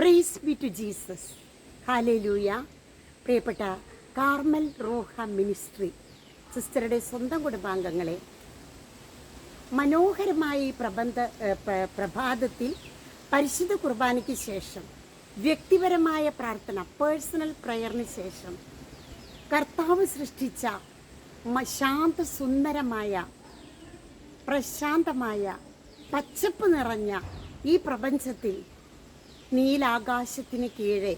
Praise be to Jesus hallelujah പ്രിയപ്പെട്ട Carmel Roha ministry സിസ്റ്ററുടെ സ്വന്തം കുടുംബാംഗങ്ങളെ മനോഹരമായ ഈ പ്രബന്ധ പ്രഭാതത്തിൽ പരിശുദ്ധ കുർബാനയ്ക്ക് ശേഷം വ്യക്തിപരമായ പ്രാർത്ഥന പേഴ്സണൽ പ്രയറിന് ശേഷം കർത്താവ് സൃഷ്ടിച്ച ശാന്ത ശാന്തസുന്ദരമായ പ്രശാന്തമായ പച്ചപ്പ് നിറഞ്ഞ ഈ പ്രപഞ്ചത്തിൽ നീലാകാശത്തിന് കീഴേ.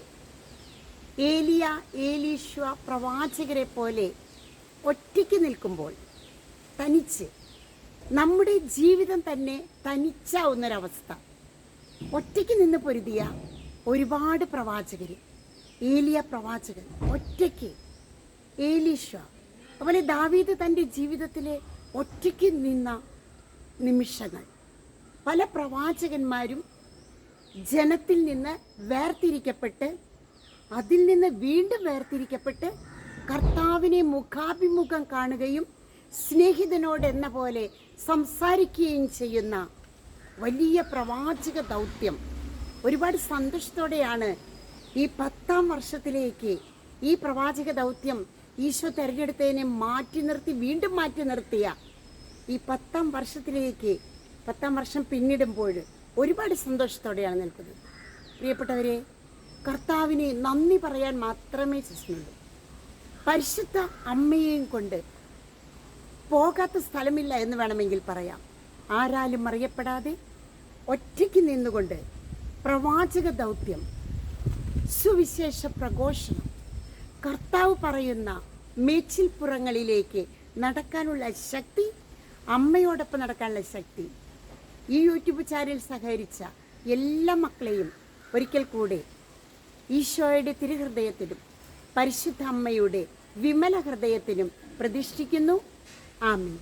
ഏലിയ ഏലീശ്വ പ്രവാചകരെ പോലെ ഒറ്റയ്ക്ക് നിൽക്കുമ്പോൾ തനിച്ച് നമ്മുടെ ജീവിതം തന്നെ തനിച്ചാവുന്നൊരവസ്ഥ. ഒറ്റയ്ക്ക് നിന്ന് പൊരുതിയ ഒരുപാട് പ്രവാചകർ ഏലിയ പ്രവാചകൻ ഒറ്റയ്ക്ക് ഏലീശ്വ അതുപോലെ ദാവീദ് തന്റെ ജീവിതത്തിലെ ഒറ്റയ്ക്ക് നിന്ന നിമിഷങ്ങൾ. പല പ്രവാചകന്മാരും ജനത്തിൽ നിന്ന് വേർതിരിക്കപ്പെട്ട് അതിൽ നിന്ന് വീണ്ടും വേർതിരിക്കപ്പെട്ട് കർത്താവിനെ മുഖാഭിമുഖം കാണുകയും സ്നേഹിതനോട് എന്ന പോലെ സംസാരിക്കുകയും ചെയ്യുന്ന വലിയ പ്രവാചക ദൗത്യം. ഒരുപാട് സന്തോഷത്തോടെയാണ് ഈ പത്താം വർഷത്തിലേക്ക് ഈ പ്രവാചക ദൗത്യം ഈശോ തെരഞ്ഞെടുത്തതിനെ മാറ്റി നിർത്തി വീണ്ടും മാറ്റി നിർത്തിയ ഈ പത്താം വർഷത്തിലേക്ക് പത്താം വർഷം പിന്നിടുമ്പോൾ ഒരുപാട് സന്തോഷത്തോടെയാണ് നിൽക്കുന്നത്. പ്രിയപ്പെട്ടവരെ കർത്താവിനെ നന്ദി പറയാൻ മാത്രമേ ചേച്ചിയുള്ളൂ പരിശുദ്ധ അമ്മയെയും കൊണ്ട് പോകാത്ത സ്ഥലമില്ല എന്ന് വേണമെങ്കിൽ പറയാം. ആരാലും അറിയപ്പെടാതെ ഒറ്റയ്ക്ക് നിന്നുകൊണ്ട് പ്രവാചക ദൗത്യം സുവിശേഷ പ്രഘോഷണം കർത്താവ് പറയുന്ന മേച്ചിൽപ്പുറങ്ങളിലേക്ക് നടക്കാനുള്ള ശക്തി അമ്മയോടൊപ്പം നടക്കാനുള്ള ശക്തി ഈ യൂട്യൂബ് ചാനൽ സഹകരിച്ച എല്ലാ മക്കളെയും ഒരിക്കൽ കൂടെ ഈശോയുടെ തിരുഹൃദയത്തിനും പരിശുദ്ധ അമ്മയുടെ വിമല ഹൃദയത്തിനും പ്രതിഷ്ഠിക്കുന്നു. ആമീൻ.